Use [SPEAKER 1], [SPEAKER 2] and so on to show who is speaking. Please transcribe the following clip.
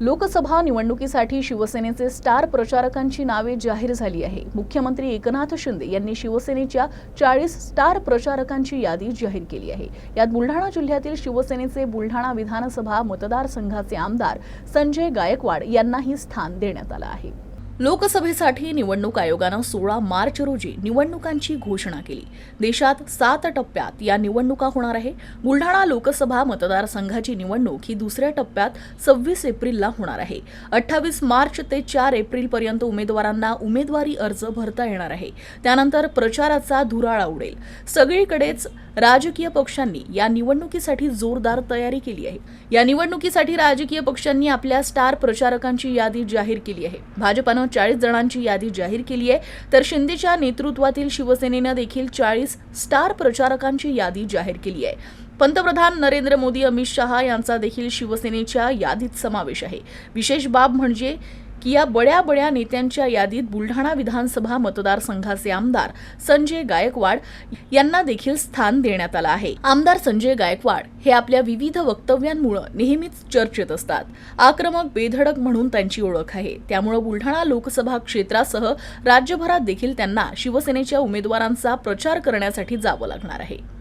[SPEAKER 1] लोकसभा निवडणुकीसाठी शिवसेनेचे स्टार प्रचारकांची नावे जाहीर झाली आहे. मुख्यमंत्री एकनाथ शिंदे यांनी शिवसेनेच्या चाळीस स्टार प्रचारकांची यादी जाहीर केली आहे. यात बुलढाणा जिल्ह्यातील शिवसेनेचे बुलढाणा विधानसभा मतदारसंघाचे आमदार संजय गायकवाड यांनाही स्थान देण्यात आलं आहे. लोकसभेसाठी निवडणूक आयोगानं सोळा मार्च रोजी निवडणुकांची घोषणा केली. देशात सात टप्प्यात या निवडणुका होणार आहे. बुलढाणा लोकसभा मतदारसंघाची निवडणूक ही दुसऱ्या टप्प्यात सव्वीस एप्रिलला होणार आहे. अठ्ठावीस मार्च ते चार एप्रिलपर्यंत उमेदवारांना उमेदवारी अर्ज भरता येणार आहे. त्यानंतर प्रचाराचा धुराळा उडेल. सगळीकडेच राजकीय पक्षांनी या निवडणुकीसाठी जोरदार तयारी केली आहे. या निवडणुकीसाठी राजकीय पक्षांनी आपल्या स्टार प्रचारकांची यादी जाहीर केली आहे. भाजपानं चाळीस जणांची यादी जाहीर केली आहे. तर शिंदेच्या नेतृत्वातील शिवसेनेनं देखील चाळीस स्टार प्रचारकांची यादी जाहीर केली आहे. पंतप्रधान नरेंद्र मोदी अमित शहा यांचा देखील शिवसेनेच्या यादीत समावेश आहे. विशेष बाब म्हणजे की या बड्या बड्या नेत्यांच्या यादीत बुलढाणा विधानसभा मतदारसंघाचे आमदार संजय गायकवाड यांना देखील स्थान देण्यात आलं आहे. आमदार संजय गायकवाड हे आपल्या विविध वक्तव्यांमुळे नेहमीच चर्चेत असतात. आक्रमक बेधडक म्हणून त्यांची ओळख आहे. त्यामुळे बुलढाणा लोकसभा क्षेत्रासह राज्यभरात देखील त्यांना शिवसेनेच्या उमेदवारांचा प्रचार करण्यासाठी जावं लागणार आहे.